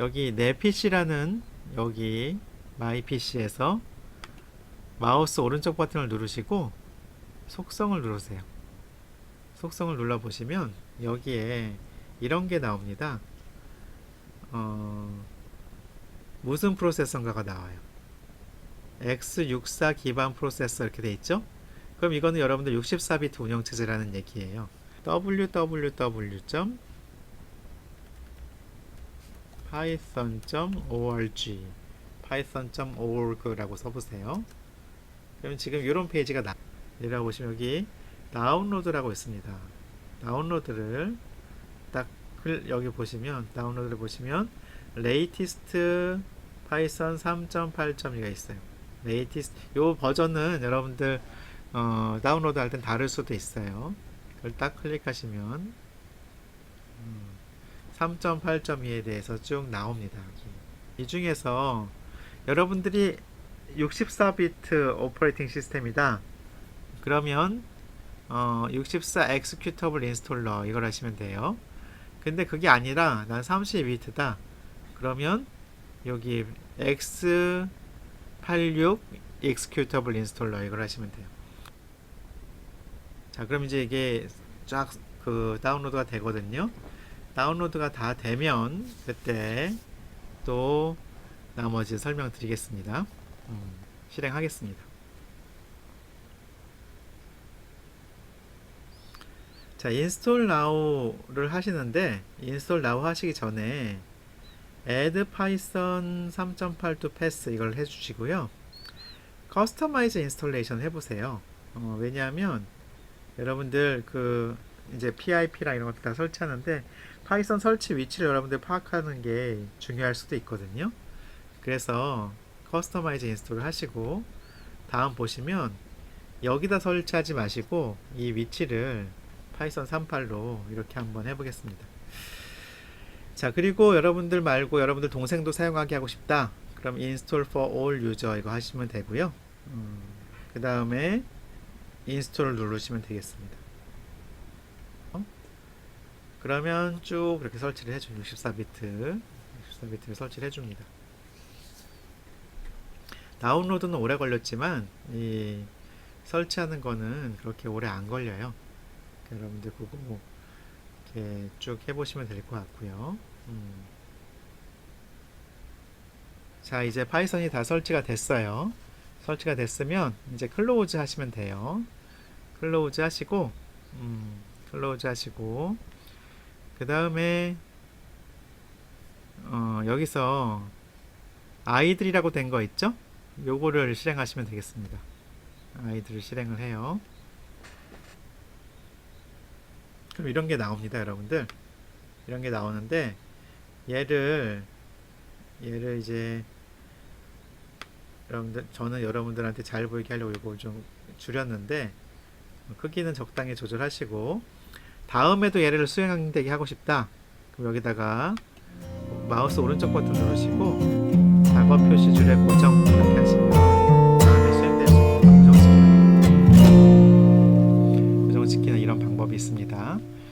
여기 내 PC라는 여기 마이 PC에서 마우스 오른쪽 버튼을 누르시고 속성을 누르세요. 속성을 눌러 보시면 여기에 이런 게 나옵니다. 어, 무슨 프로세서인가가 나와요. X64 기반 프로세서 이렇게 돼 있죠? 그럼 이거는 여러분들 64비트 운영체제라는 얘기예요. www. python.org python.org라고 써보세요. 그럼 지금 이런 페이지가 나. 내려 보시면 여기 다운로드라고 있습니다. 다운로드를 딱 클- 여기 보시면 다운로드를 보시면 latest python 3.8.2가 있어요. latest 요 버전은 여러분들 어, 다운로드 할 땐 다를 수도 있어요. 그걸 딱 클릭하시면 음, 3.8.2에 대해서 쭉 나옵니다. 이 중에서 여러분들이 64비트 오퍼레이팅 시스템이다. 그러면 어, 64 executable installer 이걸 하시면 돼요. 근데 그게 아니라 난 32비트다. 그러면 여기 x86 executable installer 이걸 하시면 돼요. 자, 그럼 이제 이게 쫙 그 다운로드가 되거든요. 다운로드가 다 되면 그때 또 나머지 설명드리겠습니다. 음, 실행하겠습니다. 자, 인스톨 now를 하시는데 인스톨 now 하시기 전에 add python 3.8 to pass 이걸 해 주시고요. 커스터마이즈 인스톨레이션 해 보세요. 어, 왜냐하면 여러분들 그 이제 PIP랑 이런 것들 다 설치하는데 파이썬 설치 위치를 여러분들 파악하는 게 중요할 수도 있거든요. 그래서 커스터마이즈 인스톨을 하시고 다음 보시면 여기다 설치하지 마시고 이 위치를 파이썬 38로 이렇게 한번 해보겠습니다. 자 그리고 여러분들 말고 여러분들 동생도 사용하게 하고 싶다. 그럼 install for all user 이거 하시면 되고요. 음, 그 다음에 인스톨을 누르시면 되겠습니다. 어? 그러면 쭉 이렇게 설치를 해줍니다. 64비트 64비트를 설치를 해줍니다. 다운로드는 오래 걸렸지만 이 설치하는 거는 그렇게 오래 안 걸려요. 그러니까 여러분들 그거 뭐 이렇게 쭉 해보시면 될 것 같고요. 음. 자 이제 파이썬이 다 설치가 됐어요. 설치가 됐으면 이제 클로우즈 하시면 돼요. 클로우즈 하시고 음, 클로우즈 하시고 그 다음에 어, 여기서 아이들이라고 된 거 있죠? 요거를 실행하시면 되겠습니다. 아이들을 실행을 해요. 그럼 이런 게 나옵니다, 여러분들. 이런 게 나오는데 얘를 얘를 이제 여러분들 저는 여러분들한테 잘 보이게 하려고 이걸 좀 줄였는데 크기는 적당히 조절하시고 다음에도 얘를 수행되게 하고 싶다. 그럼 여기다가 마우스 오른쪽 버튼 누르시고 작업 표시 줄에 고정